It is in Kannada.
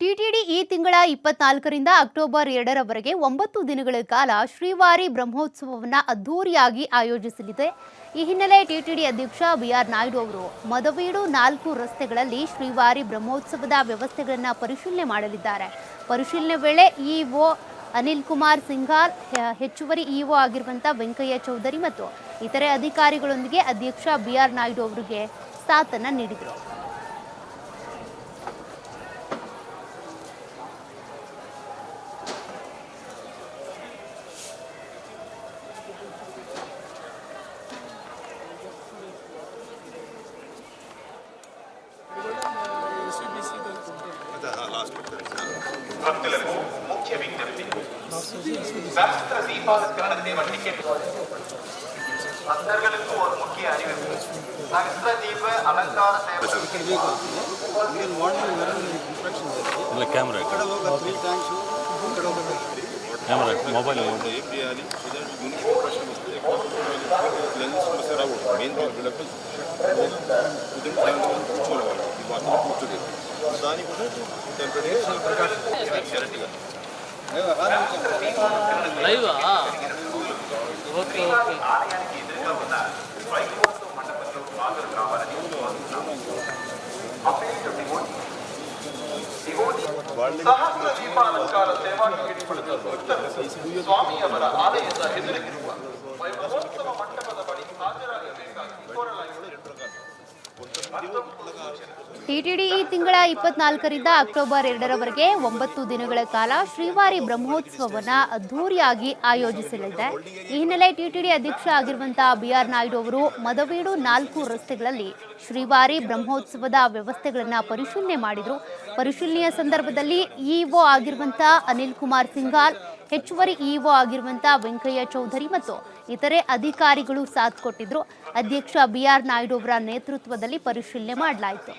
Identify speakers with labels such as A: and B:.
A: ಟಿಟಿಡಿ ಈ ತಿಂಗಳ ಇಪ್ಪತ್ನಾಲ್ಕರಿಂದ ಅಕ್ಟೋಬರ್ ಎರಡರವರೆಗೆ ಒಂಬತ್ತು ದಿನಗಳ ಕಾಲ ಶ್ರೀವಾರಿ ಬ್ರಹ್ಮೋತ್ಸವವನ್ನು ಅದ್ಧೂರಿಯಾಗಿ ಆಯೋಜಿಸಲಿದೆ. ಈ ಹಿನ್ನೆಲೆ ಟಿಟಿಡಿ ಅಧ್ಯಕ್ಷ ಬಿ ಆರ್ ನಾಯ್ಡು ಅವರು ಮದವೀಡು ನಾಲ್ಕು ರಸ್ತೆಗಳಲ್ಲಿ ಶ್ರೀವಾರಿ ಬ್ರಹ್ಮೋತ್ಸವದ ವ್ಯವಸ್ಥೆಗಳನ್ನು ಪರಿಶೀಲನೆ ಮಾಡಲಿದ್ದಾರೆ. ಪರಿಶೀಲನೆ ವೇಳೆ ಇಒ ಅನಿಲ್ ಕುಮಾರ್ ಸಿಂಘಾಲ್ ಹೆಚ್ಚುವರಿ ಇಒ ಆಗಿರುವಂಥ ವೆಂಕಯ್ಯ ಚೌಧರಿ ಮತ್ತು ಇತರೆ ಅಧಿಕಾರಿಗಳೊಂದಿಗೆ ಅಧ್ಯಕ್ಷ ಬಿ ಆರ್ ನಾಯ್ಡು ಅವರಿಗೆ ಸಾಥನ್ನು ನೀಡಿದರು.
B: ಭಕ್ತರಿಗೂ ಮುಖ್ಯ ವಿಜ್ಞಪ್ತಿ சஹஸ்ர தீபாலங்கரணத்தை வண்டிக்கெட்டு பக்தர்களுக்கு ஒரு முக்கிய அறிவிப்பு சஹஸ்ர தீப அலங்கார சேவை
C: ಇಲ್ಲ ಕ್ಯಾಮ್ರಾ
D: ఇక్కడ ఒక త్రీ ట్యాంక్స్ ఇక్కడ ఒక
C: ಕ್ಯಾಮ್ರಾ ಮೊಬೈಲ್
D: ఏం చేయాలి సో దట్ యూనిట్ ఇంప్రెషన్ దాని కూడా షరట్గా
E: లైవా ఓకే ఓకే
B: ఆలయానికి ఎదురుగా ఉన్న వైకుంఠ మండపంలో హాజరు కావాలని అపేక్ష డివోటీ డివోటీ ಸಹಸ್ರ ದೀಪಾಲಂಕಾರ ಸೇವಾ ಟಿಕೆಟ್ಪಡೆದ ಭಕ್ತರು ಸ್ವಾಮಿಯವರ ಆಲಯದ ಎದುರಿಗಿರುವ ವೈಭವೋತ್ಸವ
A: ಟಿಟಿಡಿ ಈ ತಿಂಗಳ ಇಪ್ಪತ್ನಾಲ್ಕರಿಂದ ಅಕ್ಟೋಬರ್ ಎರಡರವರೆಗೆ ಒಂಬತ್ತು ದಿನಗಳ ಕಾಲ ಶ್ರೀವಾರಿ ಬ್ರಹ್ಮೋತ್ಸವವನ್ನು ಅದ್ಧೂರಿಯಾಗಿ ಆಯೋಜಿಸಲಿದೆ. ಈ ಹಿನ್ನೆಲೆ ಟಿಟಿಡಿ ಅಧ್ಯಕ್ಷ ಆಗಿರುವಂತಹ ಬಿಆರ್ ನಾಯ್ಡು ಅವರು ಮದವೀಡು ನಾಲ್ಕು ರಸ್ತೆಗಳಲ್ಲಿ ಶ್ರೀವಾರಿ ಬ್ರಹ್ಮೋತ್ಸವದ ವ್ಯವಸ್ಥೆಗಳನ್ನು ಪರಿಶೀಲನೆ ಮಾಡಿದರು. ಪರಿಶೀಲನೆಯ ಸಂದರ್ಭದಲ್ಲಿ ಇಒ ಆಗಿರುವಂತಹ ಅನಿಲ್ ಕುಮಾರ್ ಸಿಂಘಾಲ್ ಹೆಚ್ಚುವರಿ ಇಒ ಆಗಿರುವಂತಹ ವೆಂಕಯ್ಯ ಚೌಧರಿ ಮತ್ತು ಇತರೆ ಅಧಿಕಾರಿಗಳು ಸಾಥ್ ಕೊಟ್ಟಿದ್ರು. ಅಧ್ಯಕ್ಷ ಬಿಆರ್ ನಾಯ್ಡು ಅವರ ನೇತೃತ್ವದಲ್ಲಿ ಪರಿಶೀಲನೆ ಮಾಡಲಾಯಿತು.